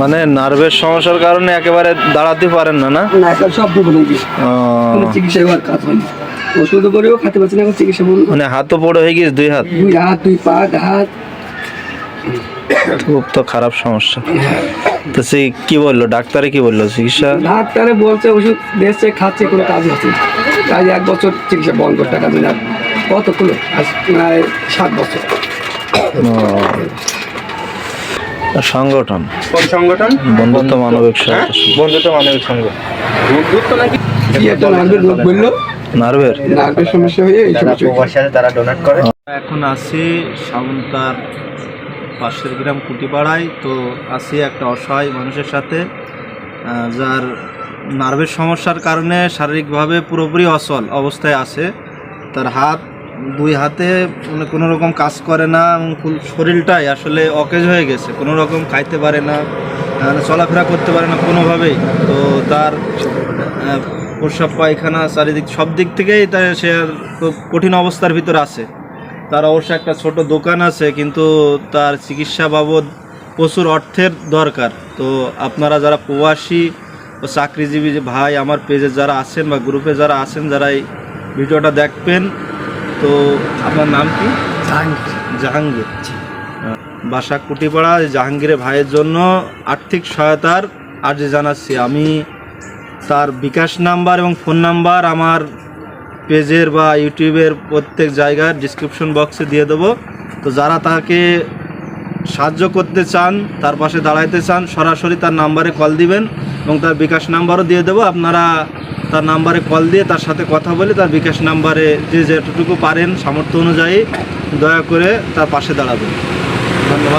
মানে নার্ভের সমস্যার কারণে একেবারে দাঁড়াতে পারেন না না? না এখন সব হয়ে চিকিৎসা করার কাজ হয়নি। ওষুধ করেও খেতে পারছি না এখন চিকিৎসা বলব মানে হাতও বড় হয়ে গিয়েছে দুই হাত? দুই হাত দুই পা হাত। খুব তো খারাপ সমস্যা। তো সে কি বলল? ডাক্তারে কি বলল চিকিৎসা? ডাক্তারে বলছে ওষুধ দিয়েছে খাচ্ছে কোনো কাজ হচ্ছে কাজ এক বছর চিকিৎসা বন্ধ টাকা দিন কত প্রায় সাত বছর। সংগঠন। কোন সংগঠন? বন্ধুত্ব মানবিক সহায়তা সংঘ। বন্ধুত্ব মানবিক সংঘ। বন্ধুত্ব নাকি? কি একটা নার্ভের বলল? নার্ভের নার্ভের সমস্যা হয়ে এই সমস্যা। তারা ডোনেট করে। এখন আছি সামন্তার পাশের গ্রাম কুটিপাড়ায়। তো আছি একটা অসহায় মানুষের সাথে যার নার্ভের সমস্যার কারণে শারীরিকভাবে পুরোপুরি অচল অবস্থায় আছে। তার হাত দুই হাতে মানে কোনো রকম কাজ করে না এবং শরীরটাই আসলে অকেজ হয়ে গেছে। কোনো রকম খাইতে পারে না মানে চলাফেরা করতে পারে না কোনোভাবেই। তো তার আহ, প্রস্রাব পায়খানা চারিদিক সব দিক থেকেই তার সে খুব কঠিন অবস্থার ভিতরে আছে। তার অবশ্য একটা ছোট দোকান আছে কিন্তু তার চিকিৎসা বাবদ প্রচুর অর্থের দরকার। তো আপনারা যারা প্রবাসী ও চাকরিজীবী যে ভাই আমার পেজে যারা আছেন বা গ্রুপে যারা আছেন যারা এই ভিডিওটা দেখবেন তো আপনার নাম কি? জাহাঙ্গীর। আহ, বাসা কুটিপাড়া জাহাঙ্গীরের ভাইয়ের জন্য আর্থিক সহায়তার আর্জি জানাচ্ছি। আমি তার বিকাশ নাম্বার এবং ফোন নাম্বার আমার পেজের বা ইউটিউবের প্রত্যেক জায়গার ডিসক্রিপশন বক্সে দিয়ে দেবো। তো যারা তাকে সাহায্য করতে চান তার পাশে দাঁড়াইতে চান সরাসরি তার নাম্বারে কল দিবেন। এবং তার বিকাশ নাম্বারও দিয়ে দেবো। আপনারা তার নাম্বারে কল দিয়ে তার সাথে কথা বলে তার বিকাশ নাম্বারে যে যেটুকু পারেন সামর্থ্য অনুযায়ী দয়া করে তার পাশে দাঁড়াবেন। ধন্যবাদ।